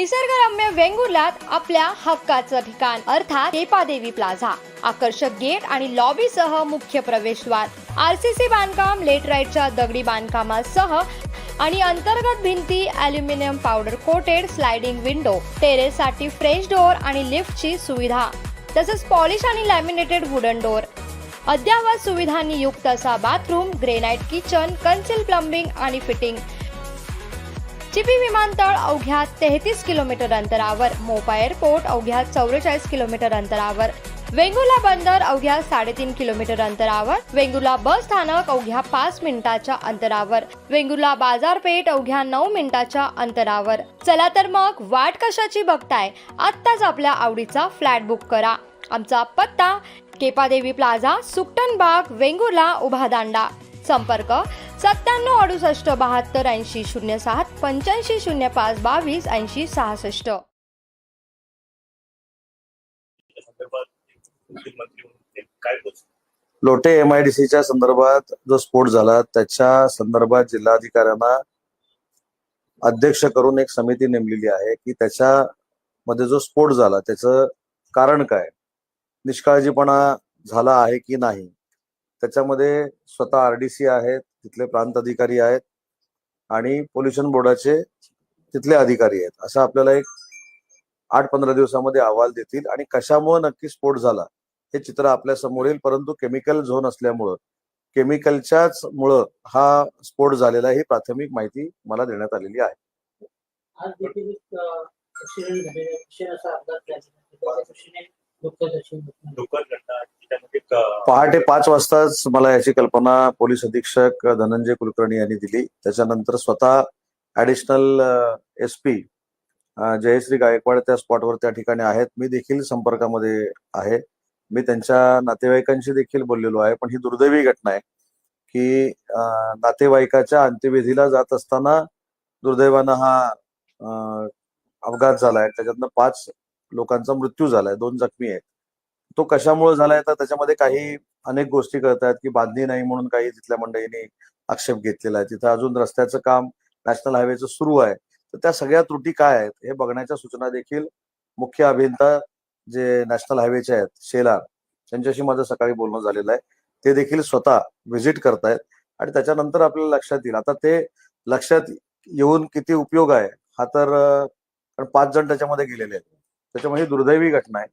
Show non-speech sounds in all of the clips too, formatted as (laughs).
निसर्गरम्य वेंगुर्ल्यात आपल्या हक्काचं ठिकाण. अर्थात केपादेवी प्लाझा. आकर्षक गेट आणि लॉबी सह मुख्य प्रवेशद्वार. आरसीसी बांधकाम लेटराईटच्या दगडी बांधकामासह आणि अंतर्गत भिंती aluminium powder coated sliding window टेरेससाठी French door आणि लिफ्टची सुविधा. तसंच पॉलिश आणि लॅमिनेटेड वुडन डोअर अद्ययावत सुविधांनी युक्त असा bathroom granite kitchen concealed plumbing आणि फिटिंग चिपी विमानतळ अवघ्या तेहतीस किलोमीटर अंतरावर मोपा एअरपोर्ट अवघ्या चौवेचाळीस किलोमीटर अंतरावर वेंगुला बंदर अवघ्या साडेतीन किलोमीटर अंतरावर वेंगुला बस स्थानक अवघ्या पाच मिनिटाच्या अंतरावर वेंगुर्ला बाजारपेठ अवघ्या नऊ मिनिटाच्या अंतरावर. चला तर मग वाट कशाची बघताय? आत्ताच आपल्या आवडीचा फ्लॅट बुक करा. आमचा पत्ता केपादेवी प्लाझा सुकटन बाग वेंगुर्ला उभा दांडा संपर्क सत्त्याण्णव अडुसष्ट बहात्तर ऐंशी शून्य सात पंच्याऐंशी शून्य पाच बावीस ऐंशी सहासष्ट. लोटे एम आय डी म्हणून संदर्भात जो स्फोट झाला त्याच्या संदर्भात जिल्हाधिकाऱ्यांना अध्यक्ष करून एक समिती नेमलेली आहे की त्याच्यामध्ये जो स्फोट झाला त्याचं कारण काय? निष्काळजीपणा झाला आहे की नाही? त्याच्यामध्ये स्वतः आरडीसी आहेत तिथले प्रांत अधिकारी आहेत आणि पोल्युशन बोर्डाचे तिथले अधिकारी आहेत. असं आपल्याला एक आठ पंधरा दिवसामध्ये अहवाल देतील आणि कशामुळे नक्की स्फोट झाला हे चित्र आपल्यासमोर येईल परंतु केमिकल झोन असल्यामुळं केमिकलच्याच मुळं हा स्फोट झालेला ही प्राथमिक माहिती मला देण्यात आलेली आहे. आज देखील आहे. आहे. आहे. पहाटे पाच वाजताच मला याची कल्पना पोलीस अधीक्षक धनंजय कुलकर्णी यांनी दिली त्याच्यानंतर स्वतः additional S P Jayashree Gaikwad त्या स्पॉटवर त्या ठिकाणी आहेत मी देखील संपर्कामध्ये आहे मी त्यांच्या नातेवाईकांशी देखील बोललेलो आहे पण ही दुर्दैवी घटना आहे की नातेवाईकाच्या अंत्यविधीला जात असताना दुर्दैवानं हा अपघात झालाय त्याच्यातनं पाच लोकांचा मृत्यू झालाय दोन जखमी आहेत. तो कशामुळे झालाय? तर त्याच्यामध्ये काही अनेक गोष्टी कळत की बांधणी नाही म्हणून काही तिथल्या मंडळींनी आक्षेप घेतलेला आहे. तिथं अजून रस्त्याचं काम नॅशनल हायवेचं सुरू आहे. तर त्या सगळ्या त्रुटी काय आहेत हे बघण्याच्या सूचना देखील मुख्य अभियंता जे नॅशनल हायवेचे आहेत शेलार त्यांच्याशी माझं सकाळी बोलणं झालेलं आहे. ते देखील स्वतः व्हिजिट करतायत आणि त्याच्यानंतर आपल्याला लक्षात येईल. आता ते लक्षात येऊन किती उपयोग आहे हा तर पाच जण त्याच्यामध्ये गेलेले आहेत. त्याच्यामुळे ही दुर्दैवी घटना आहे.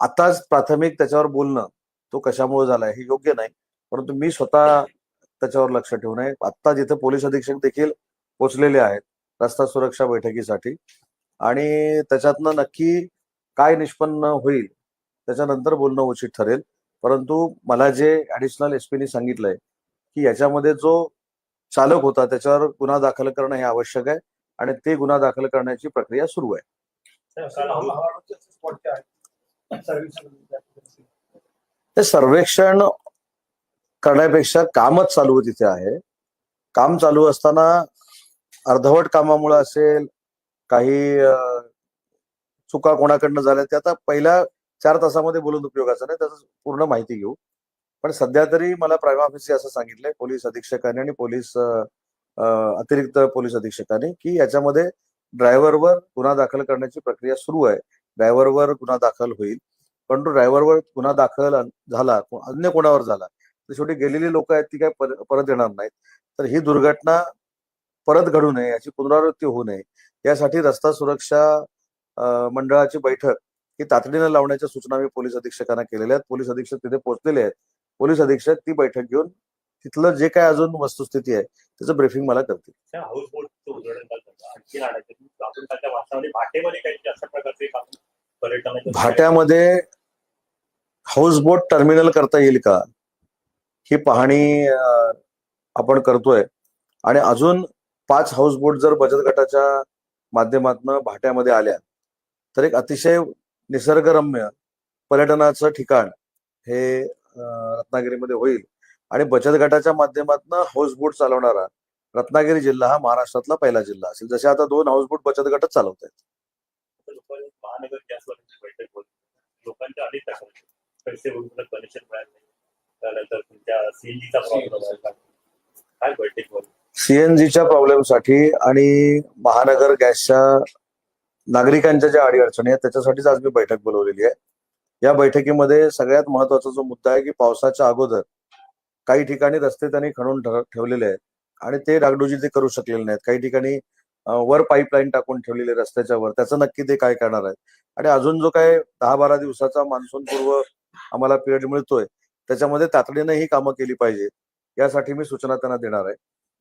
आताच प्राथमिक त्याच्यावर बोलणं तो कशामुळे झालाय हे योग्य नाही. परंतु मी स्वतः त्याच्यावर लक्ष ठेवून आहे. आत्ता जिथे पोलीस अधीक्षक देखील पोचलेले आहेत रस्ता सुरक्षा बैठकीसाठी. आणि त्याच्यातनं नक्की काय निष्पन्न होईल त्याच्यानंतर बोलणं उचित ठरेल. परंतु मला जे ऍडिशनल एस पीनी सांगितलंय की याच्यामध्ये जो चालक होता त्याच्यावर गुन्हा दाखल करणं हे आवश्यक आहे. आणि ते गुन्हा दाखल करण्याची प्रक्रिया सुरू आहे. ते सर्वेक्षण करण्यापेक्षा कामच चालू तिथे आहे. काम चालू असताना अर्धवट कामामुळे असेल काही चुका कोणाकडनं झाल्या ते आता पहिल्या चार तासामध्ये बोलून उपयोगाचं नाही त्याचं पूर्ण माहिती घेऊ. पण सध्या तरी मला प्रायमा ऑफिसचे असं सांगितलंय पोलीस अधीक्षकांनी आणि पोलीस अतिरिक्त पोलीस अधीक्षकांनी की याच्यामध्ये ड्रायव्हरवर गुन्हा दाखल करण्याची प्रक्रिया सुरू आहे. ड्रायव्हरवर गुन्हा दाखल होईल. परंतु ड्रायव्हरवर गुन्हा दाखल झाला अन्य कोणावर झाला तर शेवटी गेलेली लोक आहेत ती काय परत येणार नाहीत. तर ही दुर्घटना परत घडू नये याची पुनरावृत्ती होऊ नये. यासाठी रस्ता सुरक्षा मंडळाची बैठक ही तातडीनं लावण्याच्या सूचना मी पोलीस अधीक्षकांना केलेल्या आहेत. पोलीस अधीक्षक तिथे पोहोचलेले आहेत. पोलीस अधीक्षक ती बैठक घेऊन तिथलं जे काय अजून वस्तुस्थिती आहे त्याचं ब्रीफिंग मला करतील. भाट्यामध्ये हाऊसबोट टर्मिनल करता येईल का? ही पाहणी आपण करतोय. आणि अजून पाच हाऊसबोट जर बचत गटाच्या माध्यमातून भाट्यामध्ये आल्या तर एक अतिशय निसर्गरम्य पर्यटनाचं ठिकाण हे रत्नागिरीमध्ये होईल. आणि बचत गटाच्या माध्यमातून हाऊसबोट चालवणारा रत्नागिरी जिल्हा हा महाराष्ट्रातला पहिला जिल्हा असेल. जसे आता दोन हाऊसबोट बचत गटच चालवत आहेत सीएनजीच्या प्रॉब्लेमसाठी आणि महानगर गॅसच्या नागरिकांच्या ज्या अडीअडचणी आहेत त्याच्यासाठीच आज मी बैठक बोलवलेली आहे. या बैठकीमध्ये सगळ्यात महत्त्वाचा जो मुद्दा आहे की पावसाच्या अगोदर काही ठिकाणी रस्ते त्यांनी खणून ठेवलेले आहेत. आणि ते डागडुजी ते करू शकलेले नाहीत. काही ठिकाणी वर पाईपलाईन टाकून ठेवलेली रस्त्याच्या वर. त्याचं नक्की ते काय करणार आहेत? आणि अजून जो काय दहा बारा दिवसाचा मान्सून पूर्व आम्हाला पिरियड मिळतोय त्याच्यामध्ये तातडीनं ही कामं केली पाहिजेत यासाठी मी सूचना त्यांना देणार आहे.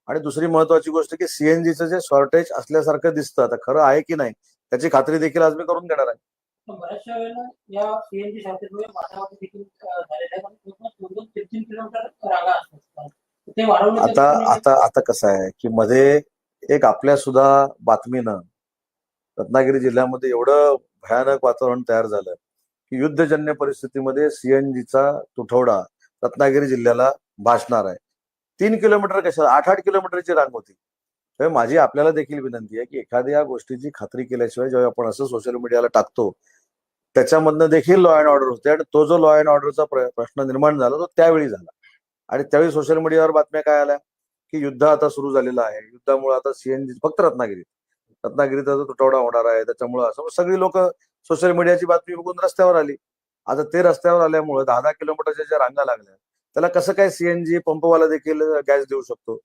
आणि दुसरी महत्वाची गोष्ट की सीएनजीचं जे शॉर्टेज असल्यासारखं दिसतं आता खरं आहे की नाही त्याची खात्री देखील आज मी करून देणार आहे. पण बऱ्याचशा वेळेला या सीएनजी शाखेमुळे वाटावाटी देखील झालेल्या पूर्ण दोन तीन किलोमीटर रांगा असतात. ते आता आता आता कसं आहे की मध्ये एक आपल्या सुद्धा बातमीनं रत्नागिरी जिल्ह्यामध्ये एवढं भयानक वातावरण तयार झालं की युद्धजन्य परिस्थितीमध्ये सीएनजीचा तुटवडा रत्नागिरी जिल्ह्याला भासणार आहे. तीन किलोमीटर कशा आठ आठ किलोमीटरची रांग होती. माझी आपल्याला देखील विनंती आहे की एखाद्या गोष्टीची खात्री केल्याशिवाय जेव्हा आपण असं सोशल मीडियाला टाकतो त्याच्यामधनं देखील लॉ अँड ऑर्डर होते. आणि तो जो लॉ अँड ऑर्डरचा प्रश्न निर्माण झाला तो त्यावेळी झाला. आणि त्यावेळी सोशल मीडियावर बातम्या काय आल्या? की युद्ध आता सुरू झालेलं आहे. युद्धामुळे आता सीएनजी फक्त रत्नागिरीत. रत्नागिरीचा जो तुटवडा होणार आहे. त्याच्यामुळे असं सगळी लोक सोशल मीडियाची बातमी बघून रस्त्यावर आली. आता ते रस्त्यावर आल्यामुळे दहा दहा किलोमीटरच्या ज्या रांगा लागल्या त्याला कसं काय सीएनजी पंपवाला देखील गॅस देऊ शकतो?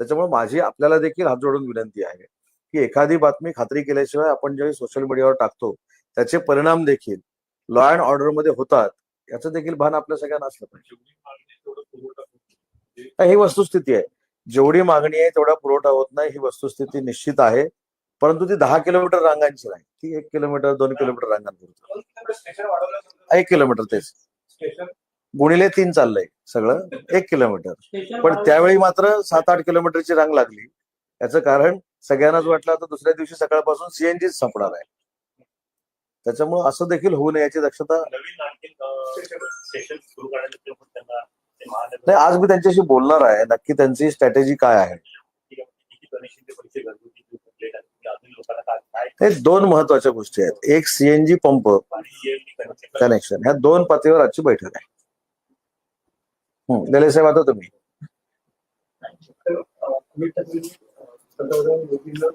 त्याच्यामुळे माझी आपल्याला देखील हात जोडून विनंती आहे की एखादी बातमी खात्री केल्याशिवाय आपण ज्यावेळी सोशल मीडियावर टाकतो त्याचे परिणाम देखील लॉ अँड ऑर्डरमध्ये होतात याचं देखील भान आपल्या सगळ्यांना असलं पाहिजे. तर ही वस्तुस्थिती आहे. जेवढी मागणी आहे तेवढा पुरवठा होत नाही ही वस्तुस्थिती निश्चित आहे. परंतु ती दहा किलोमीटर रांगांची नाही ती एक किलोमीटर दोन किलोमीटर रांगांपुरतं. एक किलोमीटर तेच. गुणिले तीन चाललंय सगळं एक किलोमीटर. पण त्यावेळी मात्र सात आठ किलोमीटरची रांग लागली. याचं कारण सगळ्यांनाच वाटलं आता दुसऱ्या दिवशी सकाळपासून सीएनजीच संपणार आहे. त्याच्यामुळे असं देखील होऊ नये याची दक्षता नवीन आणखी स्टेशन सुरू करण्यासाठी पण त्यांना ते महानगर नाही आज मी त्यांच्याशी बोलणार आहे. नक्की त्यांची स्ट्रॅटेजी काय आहे? किती गणेशचे पैसे घरगुती जे भरलेले आहेत, ते अजून लोकांना काय काय हे दोन महत्त्वाच्या गोष्टी आहेत. एक सीएनजी पंप कनेक्शन ह्या दोन पातळीवर आजची बैठक आहे. लेले साहेब आता तुम्ही. पंतप्रधान मोदींना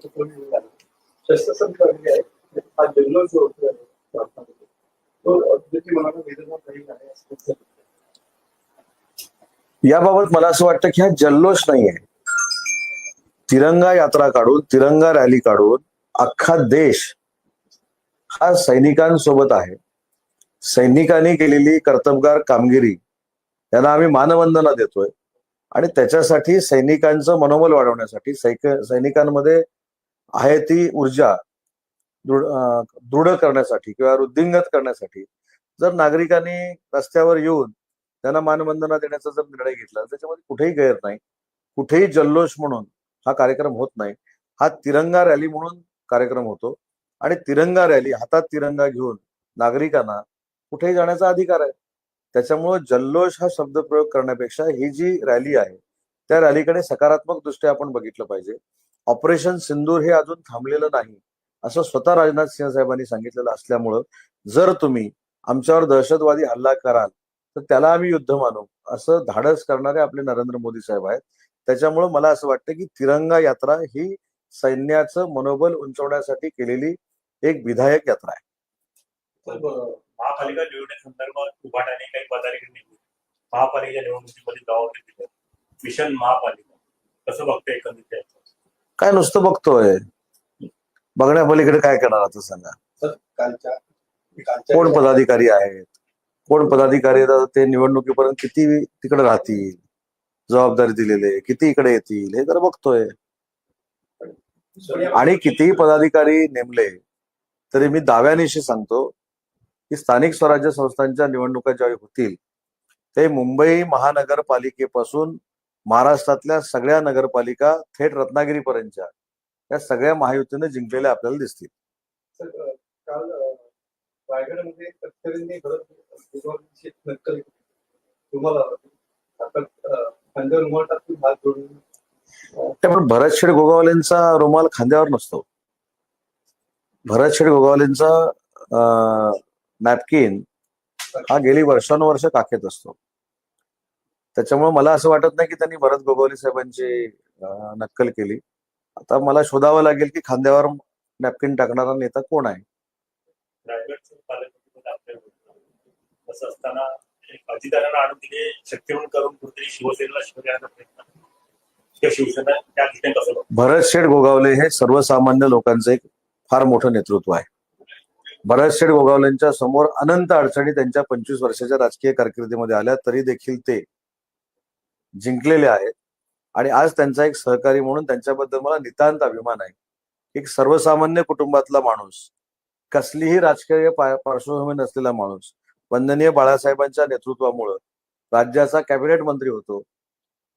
याबाबत मला असं वाटतं की हा जल्लोष नाहीये. तिरंगा यात्रा काढून तिरंगा रॅली काढून अख्खा देश हा सैनिकांसोबत आहे. सैनिकांनी केलेली कर्तबगार कामगिरी यांना आम्ही मानवंदना देतोय. आणि त्याच्यासाठी सैनिकांचं मनोबल वाढवण्यासाठी सैक सैनिकांमध्ये आहे ती ऊर्जा. दृढ दृढ करण्यासाठी किंवा वृद्धिंगत करण्यासाठी जर नागरिकांनी रस्त्यावर येऊन त्यांना मानवंदना देण्याचा जर निर्णय घेतला त्याच्यामध्ये कुठेही गैर नाही. कुठेही जल्लोष म्हणून हा कार्यक्रम होत नाही. हा तिरंगा रॅली म्हणून कार्यक्रम होतो आणि तिरंगा रॅली हातात तिरंगा घेऊन नागरिकांना कुठेही जाण्याचा अधिकार आहे. त्याच्यामुळं जल्लोष हा शब्द प्रयोग करण्यापेक्षा ही जी रॅली आहे त्या रॅलीकडे सकारात्मक दृष्ट्या आपण बघितलं पाहिजे. ऑपरेशन सिंदूर हे अजून थांबलेलं नाही. असं स्वतः राजनाथ सिंह साहेबांनी सांगितलेलं असल्यामुळं जर तुम्ही आमच्यावर दहशतवादी हल्ला कराल तर त्याला आम्ही युद्ध मानू. असं धाडस करणारे आपले नरेंद्र मोदी साहेब आहेत. त्याच्यामुळं मला असं वाटतं की तिरंगा यात्रा ही सैन्याचं मनोबल उंचवण्यासाठी केलेली एक विधायक यात्रा आहे. महापालिका निवडणुकीसंदर्भात उभाटाने काही पदाधिकारी नेमले महापालिकेच्या निवडणुकीमध्ये जबाबदारी दिली मिशन महापालिका. कसं बघते एकंदरीत याचं? काय नुसतं बघतोय? बघण्यापलीकडे काय करणार आता सांगा. तर कोण पदाधिकारी आहेत? कोण पदाधिकारी ते निवडणुकीपर्यंत किती तिकडे राहतील? जबाबदारी दिलेले किती इकडे येतील? हे जरा बघतोय. आणि कितीही पदाधिकारी नेमले? तरी मी दाव्यानिशी सांगतो की स्थानिक स्वराज्य संस्थांच्या निवडणुका ज्यावेळी होतील ते मुंबई महानगरपालिकेपासून महाराष्ट्रातल्या सगळ्या नगरपालिका थेट रत्नागिरीपर्यंतच्या. या सगळ्या महायुतीने जिंकलेल्या आपल्याला दिसतील. तर, काल रायगडमध्ये तटकरींनी भरत तुम्हाला रुमाल गोगावलेंचा रुमाल खांद्यावर नसतो. भरत शेड गोगावलेंचा नॅपकिन हा गेली वर्षानुवर्ष काखेत असतो. त्याच्यामुळे मला असं वाटत नाही की त्यांनी भरत गोगावले साहेबांची नक्कल केली. आता मला शोधावं लागेल की खांद्यावर नॅपकिन टाकणारा नेता कोण आहे? भरत शेठ गोगावले हे सर्वसामान्य लोकांचं एक फार मोठं नेतृत्व आहे. भरत शेठ गोगावलेंच्या समोर अनंत अडचणी त्यांच्या पंचवीस वर्षाच्या राजकीय कारकिर्दीमध्ये आल्या तरी देखील ते जिंकलेले आहेत. आणि आज त्यांचा एक सहकारी म्हणून त्यांच्याबद्दल मला नितांत अभिमान आहे. एक सर्वसामान्य कुटुंबातला माणूस कसलीही राजकीय पार्श्वभूमी नसलेला माणूस वंदनीय बाळासाहेबांच्या नेतृत्वामुळं राज्याचा कॅबिनेट मंत्री होतो.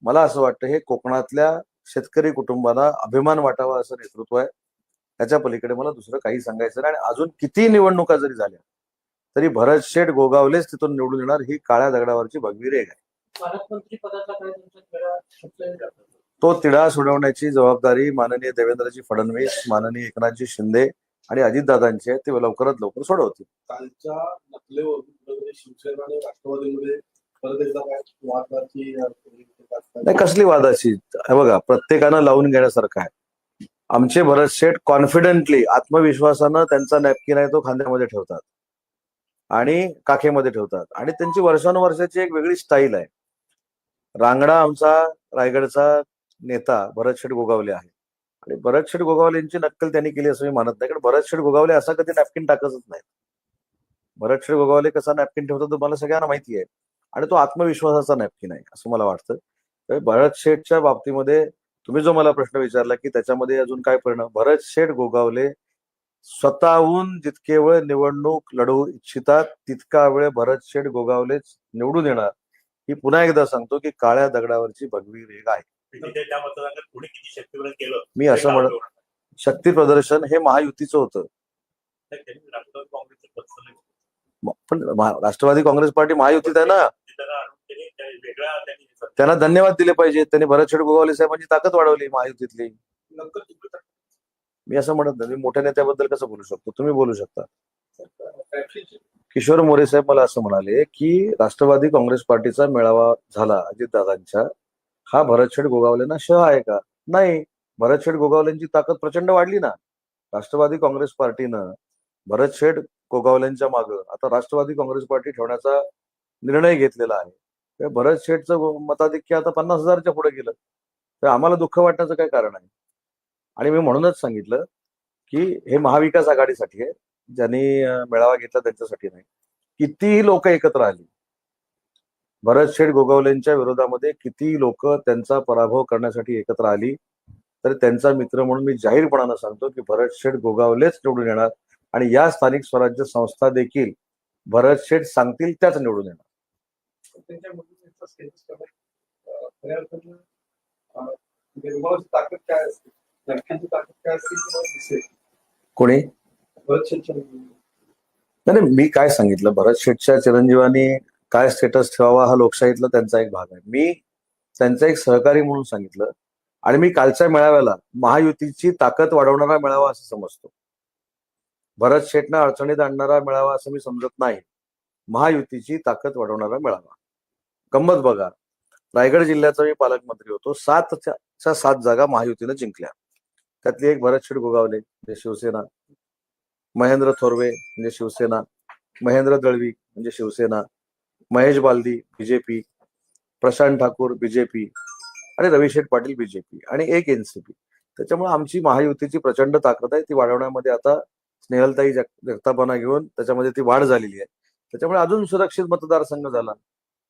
मला असं वाटतं हे कोकणातल्या शेतकरी कुटुंबाला अभिमान वाटावा असं नेतृत्व आहे. त्याच्या पलीकडे मला दुसरं काही सांगायचं नाही आणि अजून किती निवडणुका जरी झाल्या तरी भरत शेठ गोगावलेच तिथून निवडून येणार ही काळ्या दगडावरची भगवी रेग आहे. पालकमंत्री पदाचा काय तुमचा खेळा सुचलेला आहे? तो तिढा सोडवण्याची जबाबदारी माननीय देवेंद्रजी फडणवीस माननीय एकनाथजी शिंदे आणि अजितदादांची आहे. ते लवकरात लवकर सोडवतील. कालच्या नकलेवरून शिवसेना आणि राष्ट्रवादीमध्ये नाही कसली वादाची? हे बघा प्रत्येकानं लावून घेण्यासारखं आहे. आमचे भरत शेठ कॉन्फिडेंटली आत्मविश्वासानं त्यांचा नॅपकिन आहे तो खांद्यामध्ये ठेवतात. आणि काखेमध्ये ठेवतात. आणि त्यांची वर्षानुवर्षाची एक वेगळी स्टाईल आहे. रांगडा आमचा रायगडचा नेता भरत शेठ गोगावले आहे. आणि भरत शेठ गोगावले यांची नक्कल त्यांनी केली असं मी मानत नाही. कारण भरत शेठ गोगावले असा कधी नॅपकिन टाकतच नाही भरत शेठ गोगावले कसा नॅपकिन ठेवतो तुम्हाला सगळ्यांना माहिती आहे. आणि तो आत्मविश्वासाचा नॅपकिन आहे असं मला वाटतं. तर भरत शेठच्या बाबतीमध्ये तुम्ही जो मला प्रश्न विचारला की त्याच्यामध्ये अजून काय परिणाम? भरत शेठ गोगावले स्वतःहून जितके वेळ निवडणूक लढवू इच्छितात तितका वेळ भरत शेठ गोगावलेच निवडून येणार. ही पुन्हा एकदा सांगतो की काळ्या दगडावरची भगवी रेग आहे. मी असं म्हणत शक्ती प्रदर्शन हे महायुतीचं होतं. पण राष्ट्रवादी काँग्रेस पार्टी महायुतीत आहे ना. त्यांना धन्यवाद दिले पाहिजे. त्यांनी भरत शेठ गोगावले साहेबांची ताकद वाढवली महायुतीतली. मी असं म्हणत नाही. मी मोठ्या नेत्याबद्दल कसं बोलू शकतो? तुम्ही बोलू शकता. किशोर मोरे साहेब मला असं म्हणाले की राष्ट्रवादी काँग्रेस पार्टीचा मेळावा झाला अजितदादांच्या हा भरतशेठ गोगावलेंना शह आहे का? नाही. भरतशेठ गोगावलेंची ताकद प्रचंड वाढली ना. राष्ट्रवादी काँग्रेस पार्टीनं भरतशेठ गोगावलेंच्या मागं आता राष्ट्रवादी काँग्रेस पार्टी ठेवण्याचा निर्णय घेतलेला आहे. तर भरत शेठचं मताधिक्य आता पन्नास हजारच्या पुढे गेलं. तर आम्हाला दुःख वाटण्याचं काय कारण आहे? आणि मी म्हणूनच सांगितलं की हे महाविकास आघाडीसाठी आहे. ज्यांनी मेळावा घेतला त्यांच्यासाठी नाही. कितीही लोक एकत्र आली भरत शेठ गोगावलेंच्या विरोधामध्ये कितीही लोक त्यांचा पराभव करण्यासाठी एकत्र आली तर त्यांचा मित्र म्हणून मी जाहीरपणानं सांगतो की भरत शेठ गोगावलेच निवडून येणार आणि या स्थानिक स्वराज्य संस्था देखील भरत शेठ सांगतील त्याच निवडून येणार. दिसेल कोणी. नाही नाही, मी काय सांगितलं? भरत शेठच्या चिरंजीवानी काय स्टेटस ठेवावा हा लोकशाहीतला त्यांचा एक भाग आहे. मी त्यांचा एक सहकारी म्हणून सांगितलं आणि मी कालच्या मेळाव्याला महायुतीची ताकद वाढवणारा मेळावा असं समजतो. भरत शेठनं अडचणीत आणणारा मेळावा असं मी समजत नाही. महायुतीची ताकद वाढवणारा मेळावा. गंमत बघा. रायगड जिल्ह्याचा मी पालकमंत्री होतो. सातच्या सात जागा महायुतीनं जिंकल्या. त्यातली एक भरत शेठ गोगावले शिवसेना महेंद्र थोरवे म्हणजे शिवसेना महेंद्र दळवी म्हणजे शिवसेना महेश बालदी बीजेपी प्रशांत ठाकूर बीजेपी आणि रविशेठ पाटील बीजेपी आणि एक एनसीपी त्याच्यामुळे आमची महायुतीची प्रचंड ताकद आहे. ती वाढवण्यामध्ये आता स्नेहलताई जगतापणा घेऊन त्याच्यामध्ये ती वाढ झालेली आहे. त्याच्यामुळे अजून सुरक्षित मतदारसंघ झाला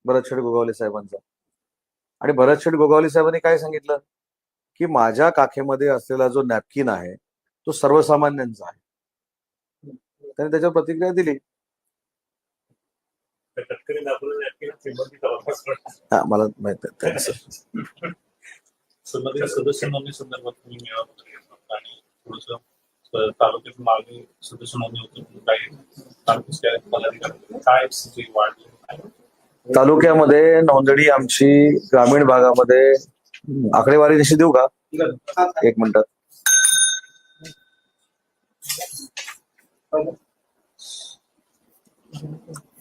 भरतशेठ गोगावले साहेबांचा. आणि भरतशेठ गोगावले साहेबांनी काय सांगितलं? की माझ्या काखेमध्ये असलेला जो नॅपकिन आहे तो सर्वसामान्यांचा आहे. त्यांनी त्याच्यावर प्रतिक्रिया दिली. हा मला माहीत (laughs) सदस्य संदर्भात तालुक्यात मागणी सदस्य काही? तालुक्यामध्ये नोंदणी आमची ग्रामीण भागामध्ये आकडेवारी देऊ का? एक मिनिटात तर राजे जरा नेताजीला गोपाळसाठी पैसे नाही तुमची काय राजकीय मत आहे? गोगावलेंचा मुख्यमंत्री राहतो काय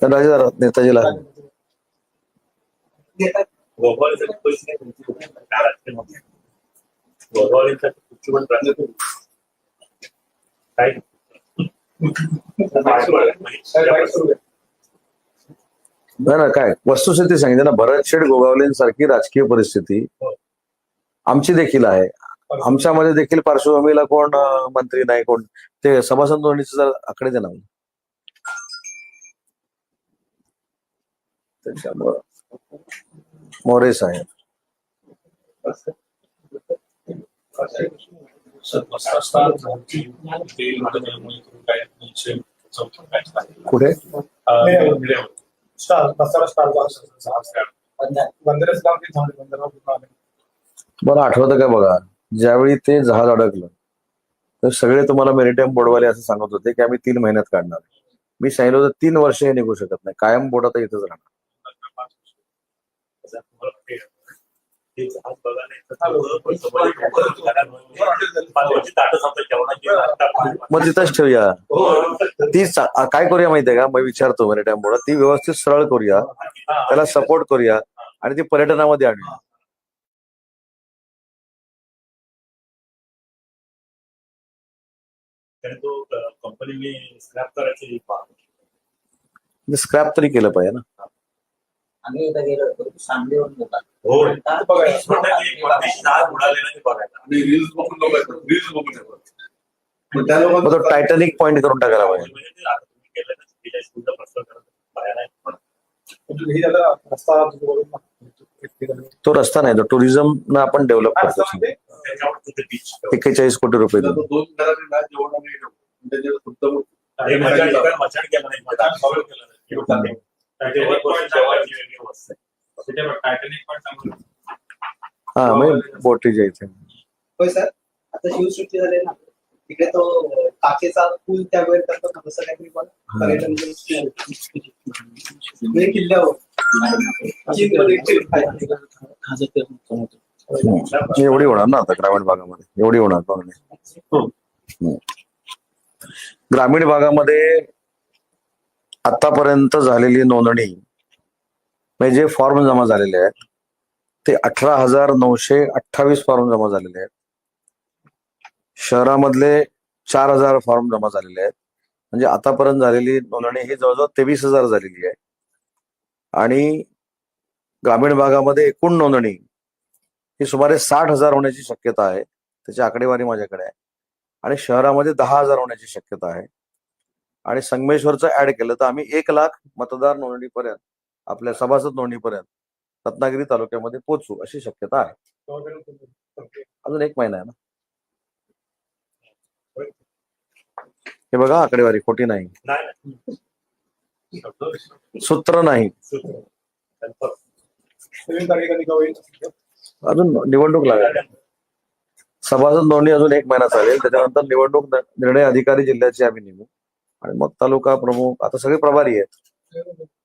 नाही ना काय वस्तुस्थिती सांगितली. ना भरत शेठ गोगावलेंसारखी राजकीय परिस्थिती हो. आमची देखील आहे. आमच्यामध्ये देखील पार्श्वभूमीला कोण मंत्री नाही कोण? ते सभासद नोंदणीचे जर आकडे दे त्याच्यामुळं. मोरे साहेब. कुठे? मला आठवतं का बघा? ज्यावेळी ते जहाज अडकलं तर सगळे तुम्हाला मेरिटाईम बोर्डवाले असं सांगत होते की आम्ही तीन महिन्यात काढणार मी सांगितलं होतं तीन वर्ष हे निघू शकत नाही. कायम बोर्ड येतच इथंच राहणार जर तुम्हाला ते ते जहाज बघा नाही तर थोडं पण समोर लोकं घरामध्ये पाण्याची मग तिथंच ठेवूया. ती काय करूया माहितीये का? मग विचारतो मेरिटाईम बोर्ड ती व्यवस्थित सरळ करूया. त्याला सपोर्ट करूया. आणि ती पर्यटनामध्ये आणूया. कंपनीने स्क्रॅप करायची स्क्रॅप तरी केलं पाहिजे ना. आम्ही एकदा गेलो होतो सांगलीवरून होता. हो. बघायला. परदेशी जहाज उडालेलं ते बघायला. आणि रील्स बघून लोक रील्स बघून येतात पण त्या लोकांना मग तो टायटॅनिक पॉइंट करून टाकायला पाहिजे. म्हणजे ते आता तुम्ही केलं ना तिच्या स्कूलचा प्रश्न करत पाया नाही पण म्हणजे हे झालं रस्ता. तो रस्ता नाही तो टुरिझम ना आपण डेव्हलप करतो. म्हणजे? त्याच्यावर तिथे बीच एक्केचाळीस कोटी रुपये देऊन. दोन ना जेवण नाही. केलं नाही त्याच्यावर पण जेवायची वेगळी व्यवस्था पण टायटॅनिक पण चांगलं हा म्हणजे बोटीच्या इथे होय सर आता शिवसृष्टी झाले ना तिकडे तो अं, काचेचा पूल त्यावेळेस करतो ना तसं काहीतरी पण पर्यटन म्हणजे किल्ल्यावर चीनमध्ये एक हम्म. एवढी होणार ना आता ग्रामीण भागामध्ये. एवढी होणार पाहुणे हम्म. ग्रामीण भागामध्ये आतापर्यंत झालेली नोंदणी म्हणजे जे फॉर्म जमा झालेले आहेत ते अठरा हजार नऊशे अठ्ठावीस फॉर्म जमा झालेले आहेत. शहरामधले चार हजार फॉर्म जमा झालेले आहेत. म्हणजे आतापर्यंत झालेली नोंदणी ही जवळजवळ तेवीस हजार झालेली आहे. आणि ग्रामीण भागामध्ये एकूण नोंदणी ही सुमारे साठ हजार होण्याची शक्यता आहे. त्याची आकडेवारी माझ्याकडे आहे. आणि शहरामध्ये दहा हजार होण्याची शक्यता आहे. आणि संगमेश्वरचं ऍड केलं तर आम्ही एक लाख मतदार नोंदणीपर्यंत आपल्या सभासद नोंदणीपर्यंत रत्नागिरी तालुक्यामध्ये पोहोचू अशी शक्यता आहे. अजून एक महिना आहे ना? हे बघा आकडेवारी खोटी नाही. सूत्र नाही. अजून निवडणूक लागेल. सभासद नोंदणी अजून एक महिना चालेल. त्याच्यानंतर निवडणूक निर्णय अधिकारी जिल्ह्याचे आम्ही नेमू आणि मग तालुका प्रमुख आता सगळे प्रभारी आहेत.